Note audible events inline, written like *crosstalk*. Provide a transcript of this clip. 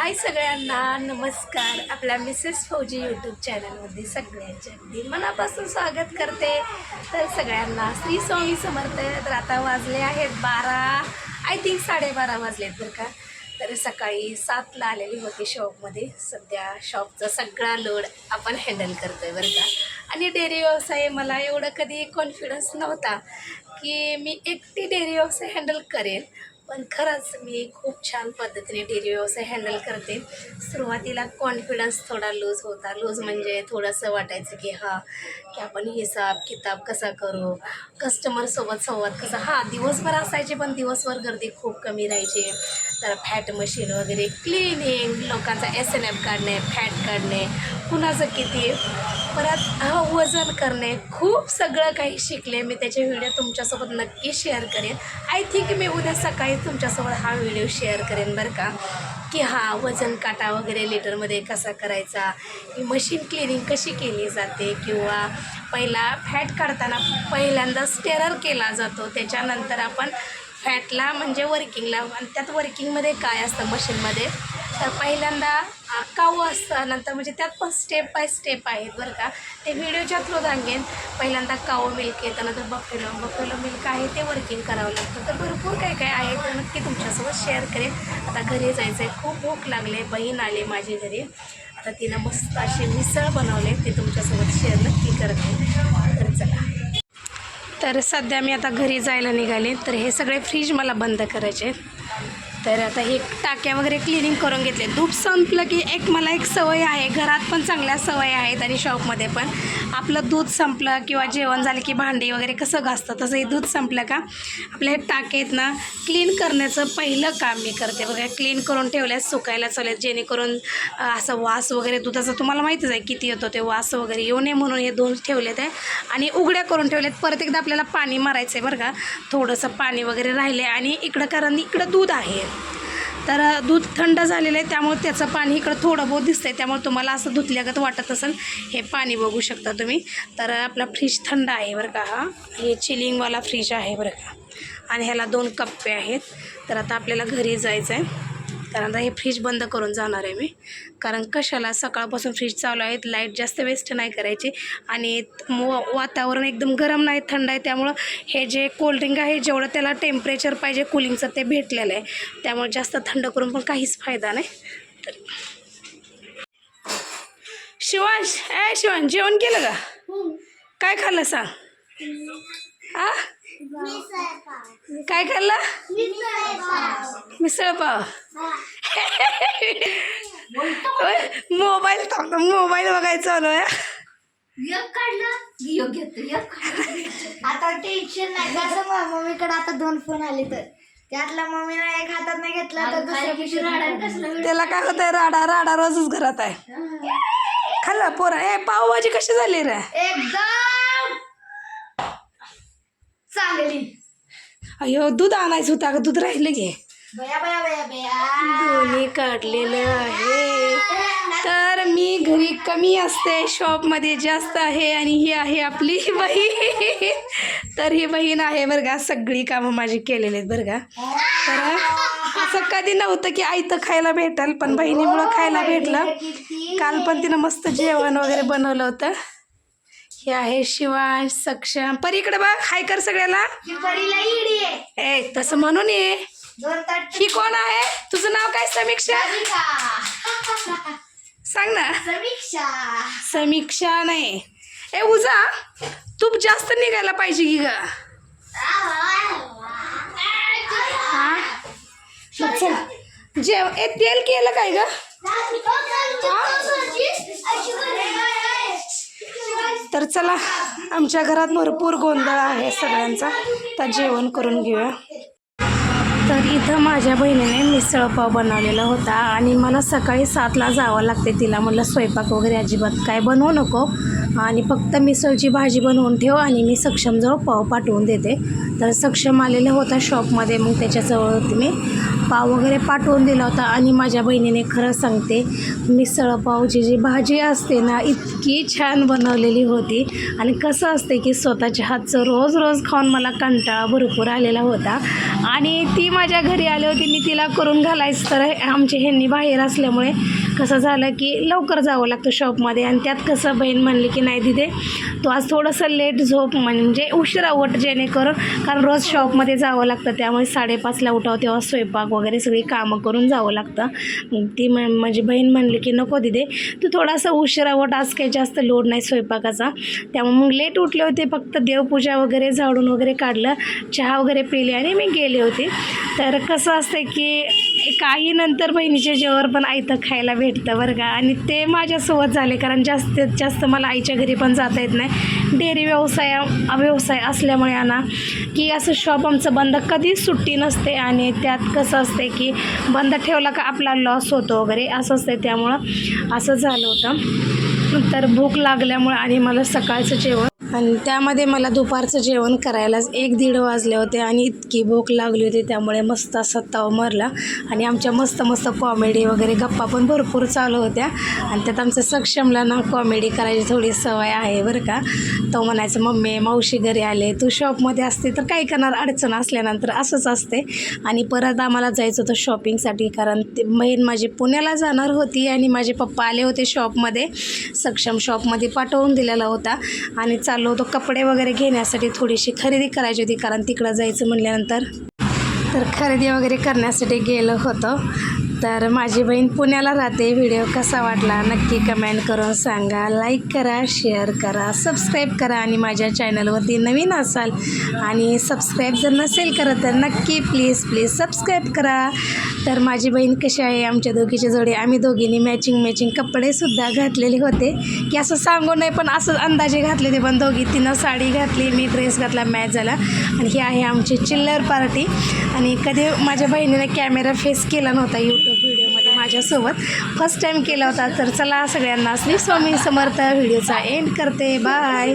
हाय सगळ्यांना नमस्कार. आपल्या मिसेस फौजी यूट्यूब चॅनलमध्ये सगळ्यांच्या अगदी मनापासून स्वागत करते. तर सगळ्यांना श्री स्वामी समर्थ तर आता वाजले आहेत बारा आय थिंक साडेबारा वाजलेत बरं का. तर सकाळी सातला आलेली होती शॉपमध्ये सध्या शॉपचा सगळा लोड आपण हँडल करतो आहे बरं का. आणि डेअरी व्यवसाय मला एवढं कधी कॉन्फिडन्स नव्हता की मी एकटी डेअरी व्यवसाय हँडल करेन. पण खरंच मी खूप छान पद्धतीने डेअरी व्यवसाय हँडल करते. सुरुवातीला कॉन्फिडन्स थोडा लूज होता. लूज म्हणजे थोडंसं वाटायचं की हां की आपण हिसाब किताब कसा करू? कस्टमरसोबत संवाद कसा? हां दिवसभर असायचे पण दिवसभर गर्दी खूप कमी राहायची. तर फॅट मशीन वगैरे क्लिनिंग लोकांचा एस एन एफ काढणे फॅट काढणे कुणाचं किती परत हा वजन करणे खूप सगळं काही शिकले. मी त्याचे व्हिडिओ तुमच्यासोबत नक्की शेअर करेन. आय थिंक मी उद्या सकाळी तुमच्यासोबत हा व्हिडिओ शेअर करेन बरं का. की हा वजन काटा वगैरे लिटरमध्ये कसा करायचा? ही मशीन क्लिनिंग कशी केली जाते? किंवा पहिला फॅट काढताना पहिल्यांदा स्टेरर केला जातो. त्याच्यानंतर आपण फॅटला म्हणजे वर्किंगला. आणि त्यात वर्किंगमध्ये काय असतं मशीनमध्ये? तर पहिल्यांदा काऊ असतं नंतर म्हणजे त्यात पण स्टेप बाय स्टेप आहेत बरं का. ते व्हिडिओच्या थ्रू सांगेन पहिल्यांदा काऊ मिल्क येतं नंतर बफेलो बफेलो मिल्क आहे ते वर्किंग करावं लागतं. तर भरपूर काय काय आहे तर नक्की तुमच्यासोबत शेअर करेन. आता घरी जायचं आहे खूप भूक लागले बहीण आले माझी घरी. आता तिनं मस्त असे मिसळ बनवले ते तुमच्यासोबत शेअर नक्की करते. तर चला. तर सध्या मी आता घरी जायला निघाले तर हे सगळे फ्रीज मला बंद करायचे आहेत. तर आता हे टाक्या वगैरे क्लिनिंग करून घेतले. दूध संपलं की एक मला एक सवय आहे. घरात पण चांगल्या सवय आहेत आणि शॉपमध्ये पण. आपलं दूध संपलं किंवा जेवण झालं की भांडी वगैरे कसं घासतं तसं हे दूध संपलं का? आपल्या हे टाके आहेत ना क्लीन करण्याचं पहिलं काम मी करते. बघा क्लीन करून ठेवल्यात सुकायला चालेल. जेणेकरून असं वास वगैरे दुधाचा तुम्हाला माहितीच आहे किती येतो ते वास वगैरे. येऊ नये म्हणून हे दोन ठेवलेत आहे. आणि उघड्या करून ठेवलेत परत एकदा आपल्याला पाणी मारायचं आहे बरं का. थोडंसं पाणी वगैरे राहिले आणि इकडं कारण इकडं दूध आहे. तर दूध थंड झालेलं आहे त्यामुळे त्याचं पाणी इकडं थोडं बहुत दिसतं आहे त्यामुळे तुम्हाला असं धुतल्यागत वाटत असेल हे पाणी बघू शकता तुम्ही. तर आपला फ्रीज थंड आहे बरं का हा. हे चिलिंगवाला फ्रीज आहे बरं का. आणि ह्याला दोन कप्पे आहेत. तर आता आपल्याला घरी जायचं आहे तर आता हे फ्रीज बंद करून जाणार आहे मी. कारण कशाला सकाळपासून फ्रीज चालू आहेत लाइट जास्त वेस्ट नाही करायची आणि मो वातावरण एकदम गरम नाही थंड आहे. त्यामुळं हे जे कोल्ड्रिंक आहे जेवढं त्याला टेम्परेचर पाहिजे कूलिंगचं ते भेटलेलं आहे. त्यामुळे जास्त थंड करून पण काहीच फायदा नाही. तर शिवांश ए शिवांश जेवण केलं का? काय खाल्लं सांग? काय खाल्लं? मिसळ पाव. मोबाईल थांबतो मोबाईल बघायचं चालू आहे. एक काढलं योग्य आता टेन्शन नाही कसं मग? मम्मीकडे आता दोन फोन आले तर. त्यातला मम्मीने एक हातात नाही घेतला तर दुसऱ्या त्याला काय होत आहे राडा राडा रोजच घरात आहे. खाल्ला पोरा. ए पावभाजी कशी झाली रे? एकदम चांगली. अयो दूध आणायचं होतं. अगं दूध राहिलं घे. बया बया बया बया. दोन्ही काढलेलं आहे. *laughs* तर मी घरी कमी असते. शॉपमध्ये जास्त आहे आणि ही आहे आपली *laughs* बहीण. तर ही बहीण आहे बरं का. सगळी कामं माझी केलेली आहेत बरं का. तर असं कधी नव्हतं की आईतं खायला भेटल पण बहिणीमुळं खायला भेटलं. काल पण तिनं मस्त जेवण वगैरे बनवलं होतं. हे आहे शिवांश सक्षम परी इकडे बघ हाय कर सगळ्याला ही ए तसं म्हणून ये ही कोण आहे तुझं नाव काय समीक्षा सांग ना समीक्षा समीक्षा नाही ए उजा तू जास्त निघायला पाहिजे की ग हा जेव ए तेल केलं काय ग तर चला आमच्या घरात भरपूर गोंधळ आहे सगळ्यांचा. तर जेवण करून घेऊया. तर इथं माझ्या बहिणीने मिसळपाव बनवलेला होता आणि मला सकाळी सातला जावं लागते. तिला म्हटलं स्वयंपाक वगैरे अजिबात काय बनवू नको आणि फक्त मिसळची भाजी बनवून ठेव आणि मी सक्षमजवळ पाव पाठवून देते. तर सक्षम आलेला होता शॉपमध्ये. मग त्याच्याजवळ मी पाव वगैरे पाठवून दिला होता आणि माझ्या बहिणीने खरं सांगते मिसळपावची जी भाजी असते ना इतकी छान बनवलेली होती. आणि कसं असते की स्वतःच्या हातचं रोज रोज खाऊन मला कंटाळा भरपूर आलेला होता. आणि ती माझ्या घरी आले होते मी तिला करून घालायचं तर आमचे ह्यांनी बाहेर असल्यामुळे कसं झालं की लवकर जावं लागतं शॉपमध्ये आणि त्यात कसं बहीण म्हणली की नाही तिथे तो आज थोडंसं लेट झोप म्हणजे उशिरा उठ जेणेकरून कारण रोज शॉपमध्ये जावं लागतं. त्यामुळे साडेपाचला उठावं तेव्हा स्वयंपाक वगैरे सगळी कामं करून जावं लागतं. ती म्हणजे माझी बहीण म्हणली की नको तिथे तू थोडासा उशिरा उठ आज काही जास्त लोड नाही स्वयंपाकाचा. त्यामुळे मग लेट उठले होते फक्त देवपूजा वगैरे झाडून वगैरे काढलं चहा वगैरे पिली आणि मी गेले होते. तर कसं असतं की काही नंतर बहिणीच्या जेवावर पण आयतं खायला भेटतं बरं का. आणि ते माझ्यासोबत झाले कारण जास्तीत जास्त मला आईच्या घरी पण जाता येत नाही. डेअरी व्यवसाय व्यवसाय असल्यामुळे आणा की असं शॉप आमचं बंद कधीच सुट्टी नसते आणि त्यात कसं असते की बंद ठेवला का आपला लॉस होतो वगैरे असं असते त्यामुळं असं झालं होतं. तर भूक लागल्यामुळे आणि मला सकाळचं जेवण आणि त्यामध्ये मला दुपारचं जेवण करायलाच एक दीड वाजले होते आणि इतकी भूक लागली होती त्यामुळे मस्त असा तव मरला. आणि आमच्या मस्त मस्त कॉमेडी वगैरे गप्पा पण भरपूर चालू होत्या. आणि त्यात आमचं सक्षमला ना कॉमेडी करायची थोडी सवय आहे बरं का. तो म्हणायचं मम्मी मावशी घरी आले तू शॉपमध्ये असते तर काय करणार अडचण असल्यानंतर असंच असते. आणि परत आम्हाला जायचं होतं शॉपिंगसाठी कारण ते बहीण माझी पुण्याला जाणार होती आणि माझे पप्पा आले होते शॉपमध्ये. सक्षम शॉपमध्ये पाठवून दिलेला होता. आणि आलो होतो कपडे वगैरे घेण्यासाठी थोडीशी खरेदी करायची होती कारण तिकडं जायचं म्हणल्यानंतर. तर खरेदी वगैरे करण्यासाठी गेलं होतं. तर माझी बहीण पुण्याला राहते. व्हिडिओ कसा वाटला नक्की कमेंट करून सांगा. लाईक करा शेअर करा सबस्क्राईब करा आणि माझ्या चॅनलवरती नवीन असाल आणि सबस्क्राईब जर नसेल करत तर नक्की प्लीज प्लीज सबस्क्राईब करा. तर माझी बहीण कशी आहे? आमच्या दोघीच्या जोडी आम्ही दोघींनी मॅचिंग मॅचिंग कपडेसुद्धा घातलेले होते. की असं सांगू नये पण असं अंदाजे घातले होते. पण दोघी तिनं साडी घातली मी ड्रेस घातला मॅच झाला. आणि ही आहे आमची चिल्लर पार्टी आणि कधी माझ्या बहिणीने कॅमेरा फेस केला नव्हता यूट्यूब माझ्यासोबत. फर्स्ट टाईम केला होता तर चला सगळ्यांना श्री स्वामी समर्थ व्हिडिओचा एंड करते. बाय